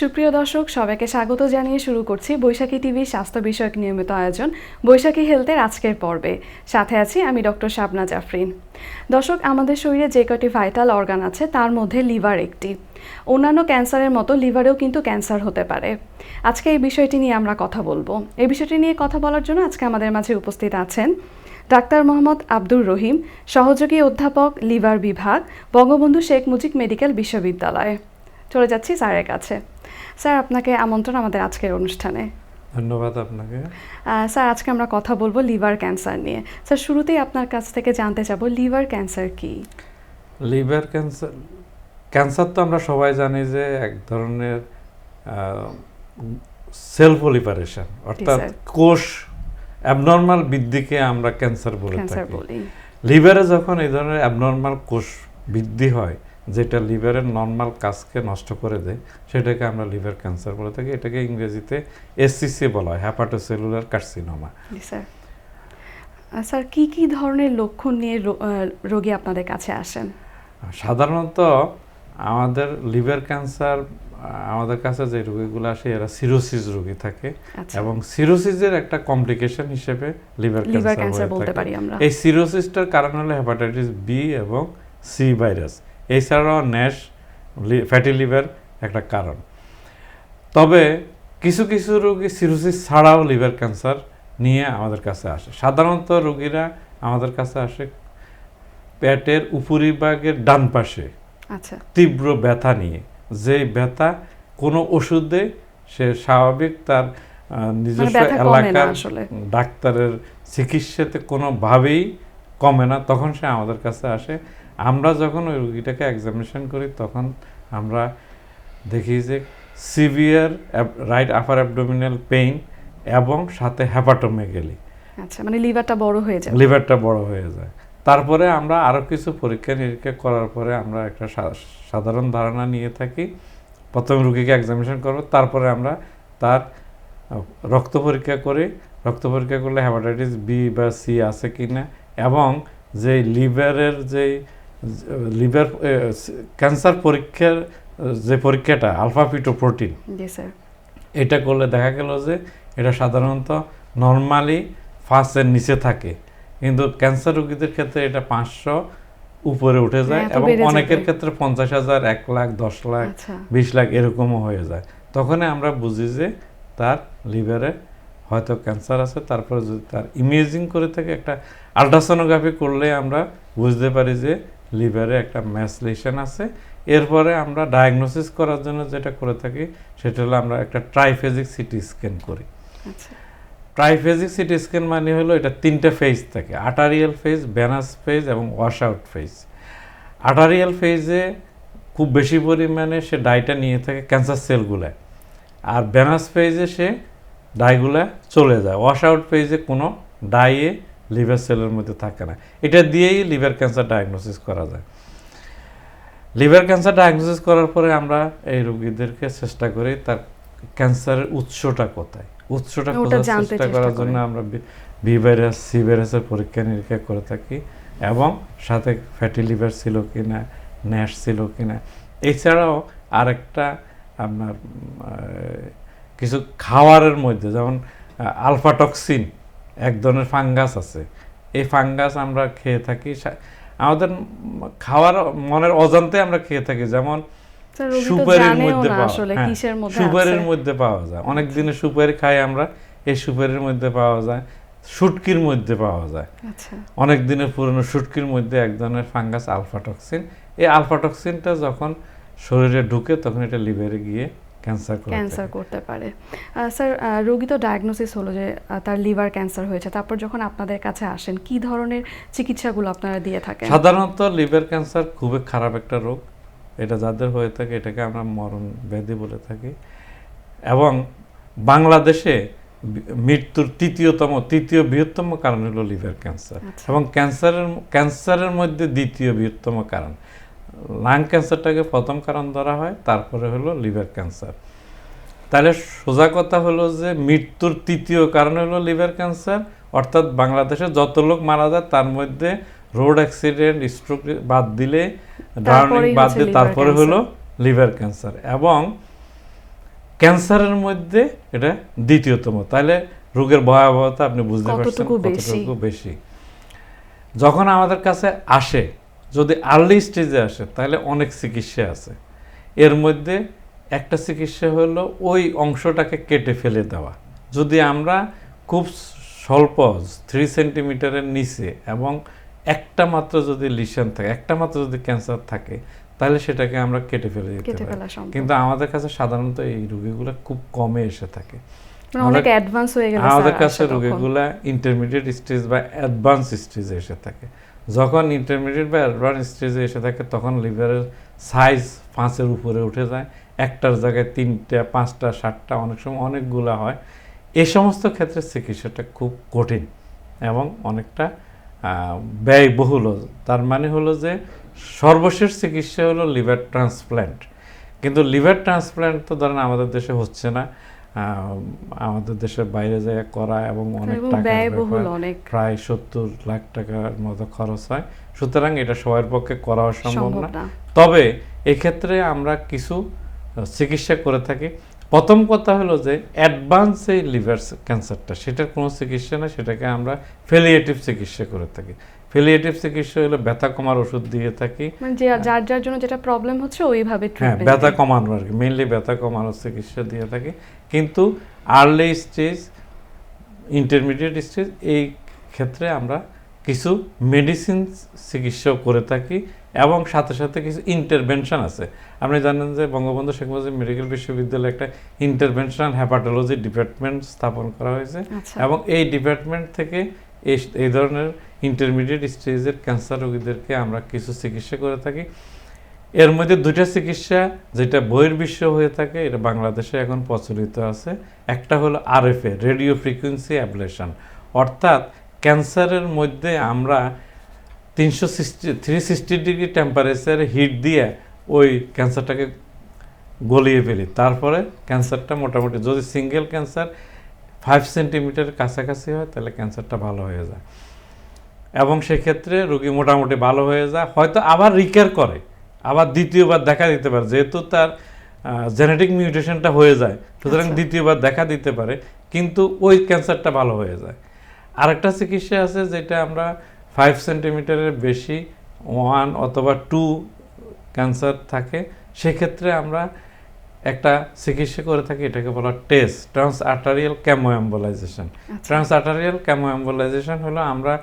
সুপ্রিয় দর্শক, সবাইকে স্বাগত জানিয়ে শুরু করছি বৈশাখী টিভির স্বাস্থ্য বিষয়ক নিয়মিত আয়োজন, বৈশাখী হেলথের আজকের পর্বে। সাথে আছি আমি ডক্টর শাবনা জাফরিন। দর্শক, আমাদের শরীরে যে কটি ভাইটাল অর্গান আছে, তার মধ্যে লিভার একটি। অন্যান্য ক্যান্সারের মতো লিভারেও কিন্তু ক্যান্সার হতে পারে। আজকে এই বিষয়টি নিয়ে আমরা কথা বলব। এই বিষয়টি নিয়ে কথা বলার জন্য আজকে আমাদের মাঝে উপস্থিত আছেন ডাক্তার মোহাম্মদ আব্দুর রহিম, সহযোগী অধ্যাপক, লিভার বিভাগ, বঙ্গবন্ধু শেখ মুজিব মেডিকেল বিশ্ববিদ্যালয়। চলে যাচ্ছি স্যারের কাছে। স্যার আপনাকে আমন্ত্রণ আমাদের আজকের অনুষ্ঠানে। ধন্যবাদ আপনাকে। স্যার আজকে আমরা কথা বলব লিভার ক্যান্সার নিয়ে। স্যার শুরুতেই আপনার কাছ থেকে জানতে চাবো লিভার ক্যান্সার কি? লিভার ক্যান্সার ক্যান্সার তো আমরা সবাই জানি যে এক ধরনের সেলফ পলিপারেশন অর্থাৎ কোষ অ্যাবনর্মাল বৃদ্ধিকে আমরা ক্যান্সার বলে থাকি। লিভারে যখন এই ধরনের অ্যাবনর্মাল কোষ বৃদ্ধি হয় যেটা লিভারের নর্মাল কাজকে নষ্ট করে দেয় সেটাকে আমরা লিভার ক্যান্সার বলে থাকি। এটাকে ইংরেজিতে এসসিসি বলা হয় হ্যাপাটোসেলুলার কার্সিনোমা স্যার। স্যার কি কি ধরনের লক্ষণ নিয়ে রোগী আপনাদের কাছে আসেন? সাধারণত আমাদের লিভার ক্যান্সার আমাদের কাছে যে রোগীগুলো আসে এরা সিরোসিস রোগী থাকে আচ্ছা। এবং সিরোসিসের একটা কমপ্লিকেশন হিসেবে লিভার ক্যান্সার বলতে পারি আমরা। এই সিরোসিসটার কারণ হলো হেপাটাইটিস বি এবং সি ভাইরাস এছাড়াও ন্যাশ ফ্যাটি লিভার একটা কারণ। তবে কিছু কিছু রোগী সিরোসিস ছাড়াও লিভার ক্যান্সার নিয়ে আমাদের কাছে আসে। সাধারণত রোগীরা আমাদের কাছে আসে পেটের উপরিভাগের ডান পাশে। আচ্ছা। তীব্র ব্যথা নিয়ে। যে ব্যথা কোনো ওষুধে সে স্বাভাবিক তার নিজস্ব মানে ব্যথা কমে না এলাকার ডাক্তারের চিকিৎসাতে কোনোভাবেই কমে না। তখন সে আমাদের কাছে আসে আমরা যখন ওই রুগীটাকে এক্সামিনেশন করি তখন আমরা দেখি যে severe right upper abdominal pain এবং সাথে হ্যাপাটোমেগালি আচ্ছা মানে লিভারটা বড় হয়ে যায়। লিভারটা বড় হয়ে যায়। তারপরে আমরা আরও কিছু পরীক্ষা নিরীক্ষা করার পরে আমরা একটা সাধারণ ধারণা নিয়ে থাকি প্রথম রুগীকে এক্সামিনেশন করব তারপরে আমরা তার রক্ত পরীক্ষা করি। রক্ত পরীক্ষা করলে হ্যাপাটাইটিস বি বা সি আছে কি না এবং যে লিভারের যে লিভার ক্যান্সার পরীক্ষার যে পরীক্ষাটা আলফা পিটো প্রোটিন এটা করলে দেখা গেল যে এটা সাধারণত নর্মালি ফার্স্টের নিচে থাকে। কিন্তু ক্যান্সার রোগীদের ক্ষেত্রে এটা পাঁচশো উপরে উঠে যায় হ্যাঁ, এবং অনেকের ক্ষেত্রে পঞ্চাশ হাজার এক লাখ দশ লাখ আচ্ছা। বিশ লাখ এরকমও হয়ে যায়। তখনই আমরা বুঝি যে তার লিভারে হয়তো ক্যান্সার আছে তারপরে যদি তার ইমেজিং করে থাকে একটা আলট্রাসোনোগ্রাফি করলে আমরা বুঝতে পারি যে লিভারে একটা ম্যাসলেশন আছে। এরপরে আমরা ডায়াগনোসিস করার জন্য যেটা করে থাকি সেটা হলো আমরা একটা ট্রাইফেজিক সিটি স্ক্যান করি। ট্রাইফেজিক সিটি স্ক্যান মানে হলো এটা তিনটে ফেজ থাকে আটারিয়াল ফেজ ব্যানাস ফেজ এবং ওয়াশ আউট ফেজ আটারিয়াল ফেজে খুব বেশি পরিমাণে সে ডাইটা নিয়ে থাকে ক্যান্সার সেলগুলায় আর ব্যানাস ফেজে সে ডাইগুলা চলে যায়। ওয়াশ আউট ফেজে কোনো ডাইয়ে লিভার সেলের মধ্যে থাকে না। এটা দিয়েই লিভার ক্যান্সার ডায়াগনোসিস করা যায়। লিভার ক্যান্সার ডায়াগনোসিস করার পরে আমরা এই রোগীদেরকে চেষ্টা করি তার ক্যান্সারের উৎসটা কোথায়? উৎসটা জানতে চেষ্টা করার জন্য আমরা বি ভাইরাস সি ভাইরাসের পরীক্ষা নিরীক্ষা করে থাকি এবং সাথে ফ্যাটি লিভার ছিল কিনা ন্যাশ ছিল কিনা। এছাড়াও আরেকটা আপনার কিছু খাওয়ারের মধ্যে যেমন আলফাটক্সিন এক ধরনের ফাঙ্গাস আছে। এই ফাঙ্গাস আমরা খেয়ে থাকি আমাদের খাওয়ার মনের অজান্তে আমরা খেয়ে থাকি যেমন সুপারির মধ্যে পাওয়া আসলে হ্যাঁ, মধ্যে সুপারির মধ্যে পাওয়া যায়। অনেক দিনে সুপারি খাই আমরা এই সুপারির মধ্যে পাওয়া যায়। শুটকির মধ্যে পাওয়া যায়। আচ্ছা। অনেক দিনের পুরনো শুটকির মধ্যে এক ধরনের ফাঙ্গাস আলফাটক্সিন। এই আলফাটক্সিনটা যখন শরীরে ঢুকে তখন এটা লিভারে গিয়ে ক্যান্সার ক্যান্সার করতে পারে। স্যার রোগী তো ডায়াগনোসিস হলো যে তার লিভার ক্যান্সার হয়েছে। তারপর যখন আপনাদের কাছে আসেন কি ধরনের চিকিৎসাগুলো আপনারা দিয়ে থাকেন? সাধারণত লিভার ক্যান্সার খুবই খারাপ একটা রোগ। এটা যাদের হয়ে থাকে এটাকে আমরা মরণ ব্যাধি বলে থাকি। এবং বাংলাদেশে মৃত্যুর তৃতীয়তম তৃতীয় বৃহত্তম কারণ হলো লিভার ক্যান্সার আচ্ছা। এবং ক্যান্সারের ক্যান্সারের মধ্যে দ্বিতীয় বৃহত্তম কারণ। লাং ক্যান্সারটাকে প্রথম কারণ ধরা হয় তারপরে হলো লিভার ক্যান্সার তাহলে সোজা কথা হলো যে মৃত্যুর তৃতীয় কারণ হলো লিভার ক্যান্সার অর্থাৎ বাংলাদেশে যত লোক মারা যায় তার মধ্যে রোড অ্যাক্সিডেন্ট স্ট্রোক বাদ দিলে ড্রাউনিং বাদ দিয়ে তারপরে হলো লিভার ক্যান্সার এবং ক্যান্সারের মধ্যে এটা দ্বিতীয়তম। তাহলে রোগের ভয়াবহতা আপনি বুঝতে পারছেন। কতটুকু বেশি? যখন আমাদের কাছে আসে যদি আর্লি স্টেজে আসে তাহলে অনেক চিকিৎসা আছে। এর মধ্যে একটা চিকিৎসা হলো ওই অংশটাকে কেটে ফেলে দেওয়া। যদি আমরা খুব স্বল্প থ্রি সেন্টিমিটারের নিচে এবং একটা মাত্র যদি লিশন থাকে একটা মাত্র যদি ক্যান্সার থাকে তাহলে সেটাকে আমরা কেটে ফেলে দিতে পারি। কিন্তু আমাদের কাছে সাধারণত এই রোগীগুলো খুব কমে এসে থাকে। মানে অনেক অ্যাডভান্স হয়ে গেলে আমাদের কাছে তখন। ইন্টারমিডিয়েট স্টেজ বা অ্যাডভান্স স্টেজে এসে থাকে। যখন ইন্টারমিডিয়েট বা অ্যাডভান্স স্টেজে এসে থাকে তখন লিভারের সাইজ পাঁচের উপরে উঠে যায়। একটার জায়গায় তিনটা, পাঁচটা, সাতটা, অনেক সময় অনেকগুলা হয়। এই সমস্ত ক্ষেত্রে চিকিৎসাটা খুব কঠিন এবং অনেকটা ব্যয়বহুল। তার মানে হলো যে, সর্বশেষ চিকিৎসা হলো লিভার ট্রান্সপ্ল্যান্ট কিন্তু লিভার ট্রান্সপ্ল্যান্ট তো ধরেন আমাদের দেশে হচ্ছে না। আমাদের দেশের বাইরে যায় করা এবং অনেক অনেক। প্রায় সত্তর লাখ টাকার মতো খরচ হয়। সুতরাং এটা সবার পক্ষে করাও সম্ভব না। তবে এক্ষেত্রে আমরা কিছু চিকিৎসা করে থাকি। প্রথম কথা হলো যে অ্যাডভান্স এই লিভার ক্যান্সারটা সেটার কোনো চিকিৎসা না সেটাকে আমরা ফেলিয়েটিভ চিকিৎসা করে থাকি। ফেলিয়েটিভ চিকিৎসা হলো ব্যথা কমার ওষুধ দিয়ে থাকি। মানে যে যার যার জন্য যেটা প্রবলেম হচ্ছে ওইভাবে হ্যাঁ ব্যথা কমানো আর কি মেনলি ব্যথা কমানোর চিকিৎসা দিয়ে থাকি। কিন্তু আর্লি স্টেজ ইন্টারমিডিয়েট স্টেজ এই ক্ষেত্রে আমরা কিছু মেডিসিন চিকিৎসাও করে থাকি এবং সাথে সাথে কিছু ইন্টারভেনশন আছে। আপনি জানেন যে বঙ্গবন্ধু শেখ মুজিব মেডিকেল বিশ্ববিদ্যালয়ে একটা ইন্টারভেনশন হ্যাপাটোলজি ডিপার্টমেন্ট স্থাপন করা হয়েছে আচ্ছা। এবং এই ডিপার্টমেন্ট থেকে এই ধরনের ইন্টারমিডিয়েট স্টেজের ক্যান্সার রোগীদেরকে আমরা কিছু চিকিৎসা করে থাকি। এর মধ্যে দুইটা চিকিৎসা, যেটা বহির্বিশ্ব হয়ে থাকে, এটা বাংলাদেশে এখন প্রচলিত আছে। একটা হলো আরএফএ রেডিও ফ্রিকোয়েন্সি অ্যাবলেশন অর্থাৎ ক্যান্সারের মধ্যে আমরা তিনশো সিক্সটি থ্রি সিক্সটি ডিগ্রি টেম্পারেচারে হিট দিয়ে ওই ক্যান্সারটাকে গলিয়ে ফেলি। তারপরে ক্যান্সারটা মোটামুটি, যদি সিঙ্গেল ক্যান্সার ফাইভ সেন্টিমিটার কাছাকাছি হয় তাহলে ক্যান্সারটা ভালো হয়ে যায়। এবং সেক্ষেত্রে রোগী মোটামুটি ভালো হয়ে যায়। হয়তো আবার রিকেয়ার করে আবার দ্বিতীয়বার দেখা দিতে পারে যেহেতু তার জেনেটিক মিউটেশনটা হয়ে যায় সুতরাং আচ্ছা। দ্বিতীয়বার দেখা দিতে পারে কিন্তু ওই ক্যান্সারটা ভালো হয়ে যায়। আরেকটা চিকিৎসা আছে যেটা আমরা ফাইভ সেন্টিমিটারের বেশি ওয়ান অথবা টু ক্যান্সার থাকে সেক্ষেত্রে আমরা একটা চিকিৎসা করে থাকি এটাকে বলা test trans arterial chemoembolization trans arterial chemoembolization হলো আমরা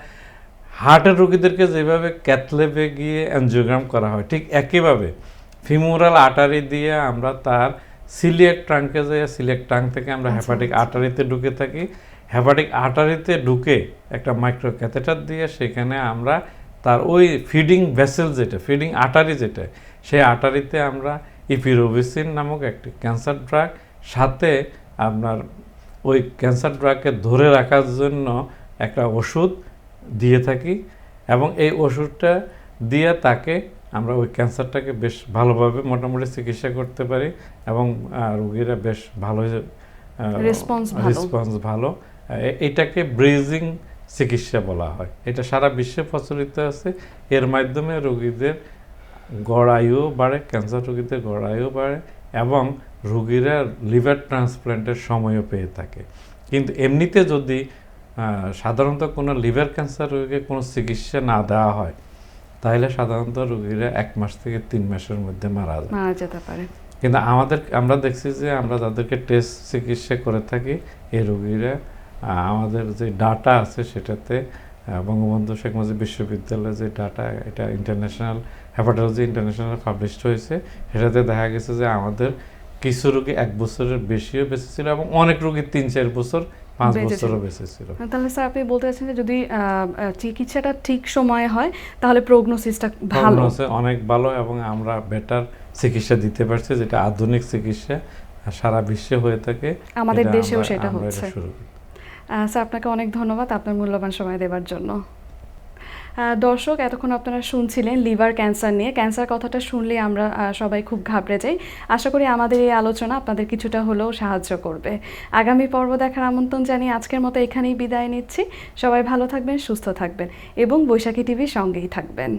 হার্টের রোগীদেরকে যেভাবে ক্যাথলেবে গিয়ে অ্যানজিওগ্রাম করা হয় ঠিক একইভাবে ফিমোরাল আর্টারি দিয়ে আমরা তার সিলিয়াক ট্রাঙ্কে যাই সিলিয়াক ট্রাঙ্ক থেকে আমরা হ্যাপাটিক আচ্ছা। আর্টারিতে ঢুকে থাকি। হ্যাপাটিক আর্টারিতে ঢুকে একটা মাইক্রো ক্যাথেটার দিয়ে সেখানে আমরা তার ওই ফিডিং ভেসেল যেটা ফিডিং আটারি যেটা সেই আটারিতে আমরা ইপিরোবিসিন নামক একটি ক্যান্সার ড্রাগ। সাথে আপনার ওই ক্যান্সার ড্রাগকে ধরে রাখার জন্য একটা ওষুধ দিয়ে থাকি এবং এই ওষুধটা দিয়ে তাকে আমরা ওই ক্যান্সারটাকে বেশ ভালোভাবে মোটামুটি চিকিৎসা করতে পারি এবং রোগীরা বেশ ভালো। রেসপন্স ভালো। এটাকে ব্রিজিং চিকিৎসা বলা হয়। এটা সারা বিশ্বে প্রচলিত আছে। এর মাধ্যমে রোগীদের গড় আয়ুও বাড়ে ক্যান্সার রোগীদের গড় আয়ুও বাড়ে এবং রোগীরা লিভার ট্রান্সপ্ল্যান্টের সময়ও পেয়ে থাকে। কিন্তু এমনিতে যদি সাধারণত কোনো লিভার ক্যান্সার রোগীকে কোনো চিকিৎসা না দেওয়া হয় তাহলে সাধারণত রোগীরা এক মাস থেকে তিন মাসের মধ্যে মারা যায়। মারা যেতে পারে। কিন্তু আমাদের আমরা দেখছি যে আমরা যাদেরকে টেস্ট চিকিৎসা করে থাকি এই রোগীরা আমাদের যে ডাটা আছে সেটাতে বঙ্গবন্ধু শেখ মুজিব বিশ্ববিদ্যালয়ের যে ডাটা এটা ইন্টারন্যাশনাল হ্যাপাটোলজি ইন্টারন্যাশনাল পাবলিশড হয়েছে সেটাতে দেখা গেছে যে আমাদের কিছু রোগী এক বছরের বেশিও বেঁচে ছিল এবং অনেক রোগী তিন চার বছর পাঁচ বছরও বেঁচে ছিল তাহলে স্যার আপনি বলতে চাচ্ছেন যে যদি চিকিৎসাটা ঠিক সময়ে হয় তাহলে প্রোগনোসিসটা ভালো। অনেক ভালো এবং আমরা বেটার চিকিৎসা দিতে পারছি যেটা আধুনিক চিকিৎসা সারা বিশ্বে হয়ে থাকে আমাদের দেশেও সেটা হচ্ছে। শুরু স্যার আপনাকে অনেক ধন্যবাদ আপনার মূল্যবান সময় দেওয়ার জন্য। দর্শক, এতক্ষণ আপনারা শুনছিলেন লিভার ক্যান্সার নিয়ে। ক্যান্সার কথাটা শুনলে আমরা সবাই খুব ঘাবড়ে যাই। আশা করি আমাদের এই আলোচনা আপনাদের কিছুটা হলেও সাহায্য করবে। আগামী পর্ব দেখার আমন্ত্রণ জানিয়ে আজকের মতো এখানেই বিদায় নিচ্ছি। সবাই ভালো থাকবেন, সুস্থ থাকবেন এবং বৈশাখী টিভির সঙ্গেই থাকবেন।